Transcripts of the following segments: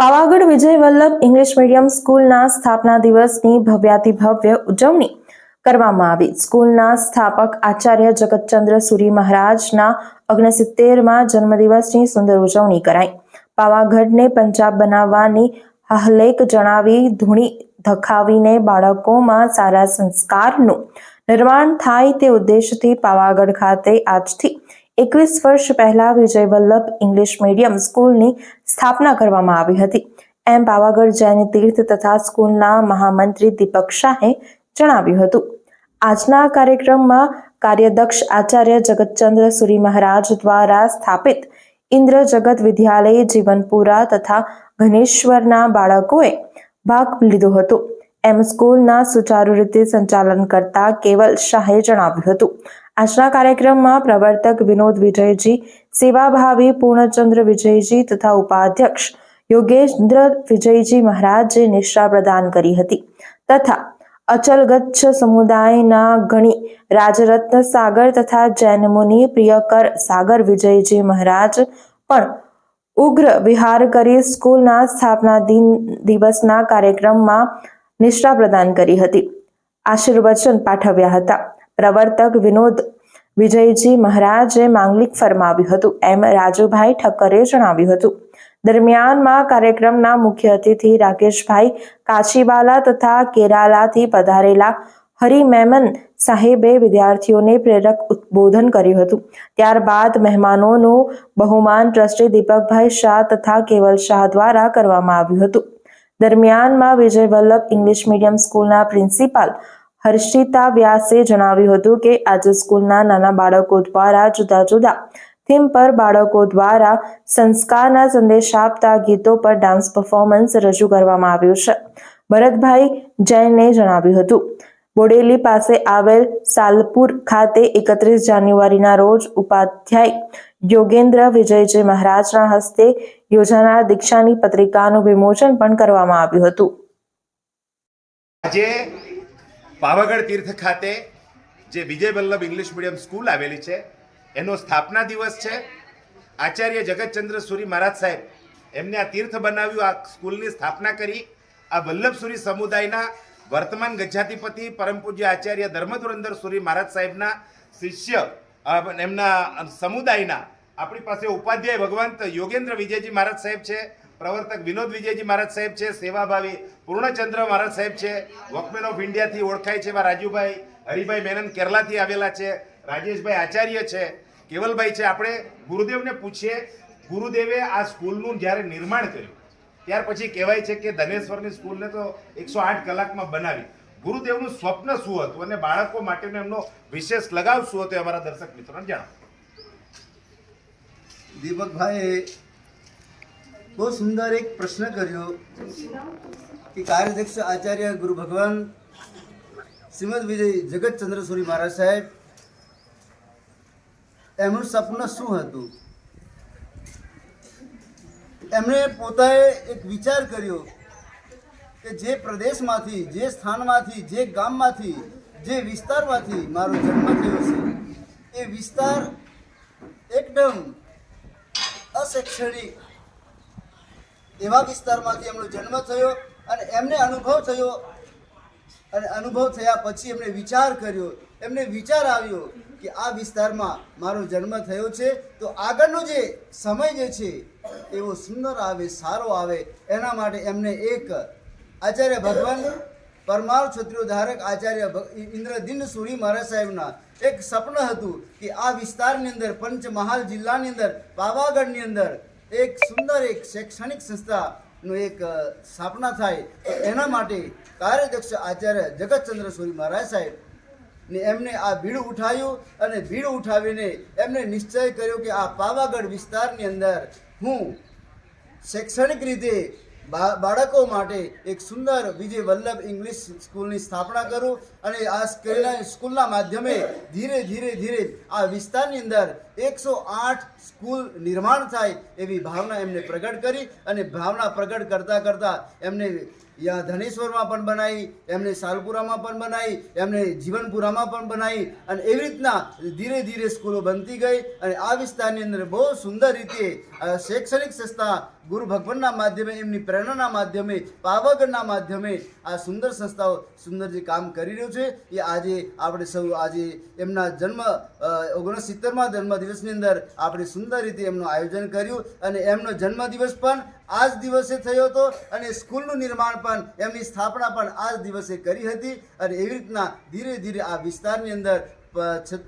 Pavagadh Vijay Vallabh English medium સ્કૂલના સ્થાપના દિવસની ભવ્યાતિભવ્ય ઉજવણી કરવામાં આવી. સ્કૂલના સ્થાપક આચાર્ય જગતચંદ્ર સુરી મહારાજના ઓગણસિત્તેરમાં જન્મદિવસની સુંદર ઉજવણી કરાઈ. પાવાગઢને પંજાબ બનાવવાની હાહલેક જણાવી ધૂણી ધખાવીને બાળકોમાં સારા સંસ્કારનું નિર્માણ થાય તે ઉદ્દેશથી પાવાગઢ ખાતે આજથી એકવીસ વર્ષ પહેલા વિજય વલ્લભ ઇંગ્લિશ મીડિયમ સ્કૂલની સ્થાપના કરવામાં આવી હતી. એમ પાવાગઢ જૈન તીર્થ તથા સ્કૂલના મહામંત્રી દીપક શાહે જણાવ્યું હતું. આજના કાર્યક્રમમાં કાર્યદક્ષ આચાર્ય જગતચંદ્ર સુરી મહારાજ દ્વારા સ્થાપિત ઇન્દ્ર જગત વિદ્યાલય જીવનપુરા તથા ઘનેશ્વરના બાળકોએ ભાગ લીધો હતો. એમ સ્કૂલના સુચારુ રીતે સંચાલન કરતા કેવલ શાહે જણાવ્યું હતું. આજના કાર્યક્રમમાં પ્રવર્તક વિનોદ વિજયજી, સેવાભાવી પૂર્ણચંદ્ર વિજયજી તથા ઉપાધ્યક્ષ યોગેન્દ્ર વિજયજી મહારાજે નિષ્ઠા પ્રદાન કરી હતી તથા અચલગચ્છ સમુદાયના ગણી રાજરત્ન સાગર તથા જૈન મુનિ પ્રિયકર સાગર વિજયજી મહારાજ પણ ઉગ્ર વિહાર કરી સ્કૂલના સ્થાપના દિન દિવસના કાર્યક્રમમાં નિષ્ઠા પ્રદાન કરી હતી. આશીર્વચન પાઠવ્યા હતા. પ્રવર્તક વિનોદ વિજયજી મહારાજે માંગલિક ફરમાવ્યું હતું. એમ રાજુભાઈ ઠક્કરે જણાવ્યું હતું. દરમિયાનમાં કાર્યક્રમના મુખ્ય અતિથિ રાકેશભાઈ કાચીવાલા તથા કેરાલાથી પધારેલા હરિમેમન સાહેબે વિદ્યાર્થીઓને પ્રેરક ઉદબોધન કર્યું હતું. ત્યારબાદ મહેમાનોનું બહુમાન ટ્રસ્ટી દીપકભાઈ શાહ તથા કેવલ શાહ દ્વારા કરવામાં આવ્યું હતું. દરમિયાનમાં વિજય વલ્લભ ઇંગ્લિશ મીડિયમ સ્કૂલના પ્રિન્સિપાલ હર્ષિતા વ્યાસે જણાવ્યું હતું કે આજે સ્કૂલના નાના બાળકો દ્વારા જુદા જુદા થીમ પર બાળકો દ્વારા સંસ્કારના સંદેશ આપતા ગીતો પર ડાન્સ પરફોર્મન્સ રજૂ કરવામાં આવ્યું છે. ભરતભાઈ જૈને જણાવ્યું હતું, બોડેલી પાસે આવેલ સાલપુર ખાતે એકત્રીસ જાન્યુઆરીના રોજ ઉપાધ્યાય યોગેન્દ્ર વિજયજી મહારાજના હસ્તે યોજાનાર દીક્ષાની પત્રિકાનું વિમોચન પણ કરવામાં આવ્યું હતું. આજે પાવાગઢ તીર્થ ખાતે જે Vijay Vallabh English medium school આવેલી છે, એનો સ્થાપના દિવસ છે. આચાર્ય જગતચંદ્ર સુરી મહારાજ સાહેબ એમને આ તીર્થ બનાવ્યું, આ સ્કૂલની સ્થાપના કરી. આ વલ્લભ સુરી સમુદાયના વર્તમાન ગજાધિપતિ પરમ પૂજ્ય આચાર્ય ધર્મધુરંદર સુરી મહારાજ સાહેબના શિષ્ય એમના સમુદાયના આપણી પાસે ઉપાધ્યાય ભગવંત યોગેન્દ્ર વિજયજી મહારાજ સાહેબ છે. પ્રવર્તક વિનોદ વિજયજી મહારાજ સાહેબ છે, સેવાભાવી પૂર્ણચંદ્ર મહારાજ સાહેબ છે, વોકમેન ઓફ ઇન્ડિયાથી ઓળખાય છે એવા રાજુભાઈ, હરિભાઈ મેનન કેરલાથી આવેલા છે, રાજેશભાઈ આચાર્ય છે, કેવલભાઈ છે. આપણે ગુરુદેવને પૂછીએ, ગુરુદેવે આ સ્કૂલનું જ્યારે નિર્માણ કર્યું, ત્યાર પછી કહેવાય છે કે ધનેશ્વરની સ્કૂલને તો એકસો આઠ કલાકમાં બનાવી. ગુરુદેવનું સ્વપ્ન શું હતું અને બાળકો માટેનો એમનો વિશેષ લગાવ શું હતો અમારા દર્શક મિત્રોને જણાવો. દીપકભાઈએ બહુ સુંદર એક પ્રશ્ન કર્યો કે કાર્યાધ્યક્ષ આચાર્ય ગુરુ ભગવાન શ્રીમદ વિજય જગતચંદ્ર સુરી મહારાજ સાહેબ, એમનું સપન શું હતું? એમણે પોતાએ એક વિચાર કર્યો કે જે પ્રદેશમાંથી, જે સ્થાનમાંથી, જે ગામમાંથી, જે વિસ્તારમાંથી મારો જન્મ થયો છે, એ વિસ્તાર એકદમ અશૈક્ષણિક એવા વિસ્તારમાંથી એમનો જન્મ થયો અને એમને અનુભવ થયો. અને અનુભવ થયા પછી એમણે વિચાર કર્યો. એમને વિચાર આવ્યો કે આ વિસ્તારમાં મારો જન્મ થયો છે. તો આગળનો જે સમય જે છે, એવો સુંદર આવે, સારો આવે, એના માટે એમને એક આચાર્ય ભગવાન પરમાર ક્ષત્રિયો ધારક આચાર્ય ઇન્દ્રદિન સુરી મહારાજ સાહેબના એક સપન હતું કે આ વિસ્તારની અંદર પંચમહાલ જિલ્લાની અંદર પાવાગઢની અંદર એક સુંદર, એક શૈક્ષણિક સંસ્થાનું એક સ્થાપના થાય એના માટે કાર્યદક્ષ આચાર્ય જગતચંદ્ર સુરી મહારાજ સાહેબ ને એમને આ ભીડ ઉઠાવ્યું અને ભીડ ઉઠાવીને એમને નિશ્ચય કર્યો કે આ પાવાગઢ વિસ્તારની અંદર હું શૈક્ષણિક રીતે બાળકો માટે એક સુંદર વિજય વલ્લભ ઇંગ્લિશ સ્કૂલની સ્થાપના કરું અને આ સ્કૂલના સ્કૂલના માધ્યમે ધીરે ધીરે ધીરે આ વિસ્તારની અંદર એકસો આઠ સ્કૂલ નિર્માણ થાય એવી ભાવના એમને પ્રગટ કરી અને ભાવના પ્રગટ કરતાં કરતાં એમને યા ધનેશ્વરમાં પણ બનાવી એમને સાલપુરામાં પણ બનાવી એમને જીવનપુરામાં પણ બનાવી અને એવી રીતના ધીરે ધીરે સ્કૂલો બનતી ગઈ અને આ વિસ્તારની અંદર બહુ સુંદર રીતે શૈક્ષણિક સંસ્થા ગુરુ ભગવાનના માધ્યમે, એમની પ્રેરણાના માધ્યમે, પાવાગઢના માધ્યમે આ સુંદર સંસ્થાઓ, સુંદર જે કામ કરી રહ્યું છે, એ આજે આપણે સૌ આજે એમના જન્મ ઓગણસિત્તેરમાં જન્મદિવસની અંદર આપણે સુંદર રીતે એમનું આયોજન કર્યું અને એમનો જન્મદિવસ પણ આ જ દિવસે થયો હતો અને સ્કૂલનું નિર્માણ પણ, એમની સ્થાપના પણ આ જ દિવસે કરી હતી અને એવી રીતના ધીરે ધીરે આ વિસ્તારની અંદર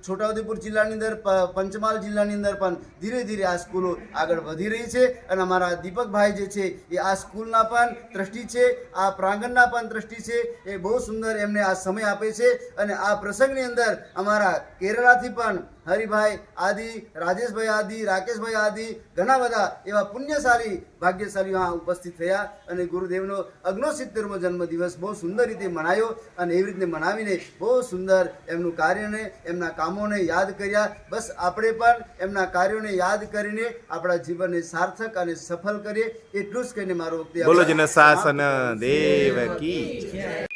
છોટાઉદેપુર જિલ્લાની અંદર પંચમહાલ જિલ્લાની અંદર પણ ધીરે ધીરે આ સ્કૂલો આગળ વધી રહી છે અને અમારા દીપકભાઈ જે છે એ આ સ્કૂલના પણ ટ્રસ્ટી છે, આ પ્રાંગણના પણ ટ્રસ્ટી છે, એ બહુ સુંદર એમને આ સમય આપે છે અને આ પ્રસંગની અંદર અમારા કેરળાથી પણ હરિભાઈ આદિ રાજેશભાઈ આદિ રાકેશભાઈ આદિ ઘણા બધા એવા પુણ્યશાળી ભાગ્યશાળીઓ આ ઉપસ્થિત થયા અને ગુરુદેવનો અગ્નોસિત્તેરમો જન્મદિવસ બહુ સુંદર રીતે મનાયો અને એવી રીતે મનાવીને બહુ સુંદર એમનું કાર્યને એમના કામોને યાદ કર્યા. બસ આપણે પણ એમના કાર્યોને યાદ કરીને આપણા જીવનને સાર્થક અને સફળ કરીએ. એટલું જ કહીને મારો બોલો સાસ અને દેવ કી.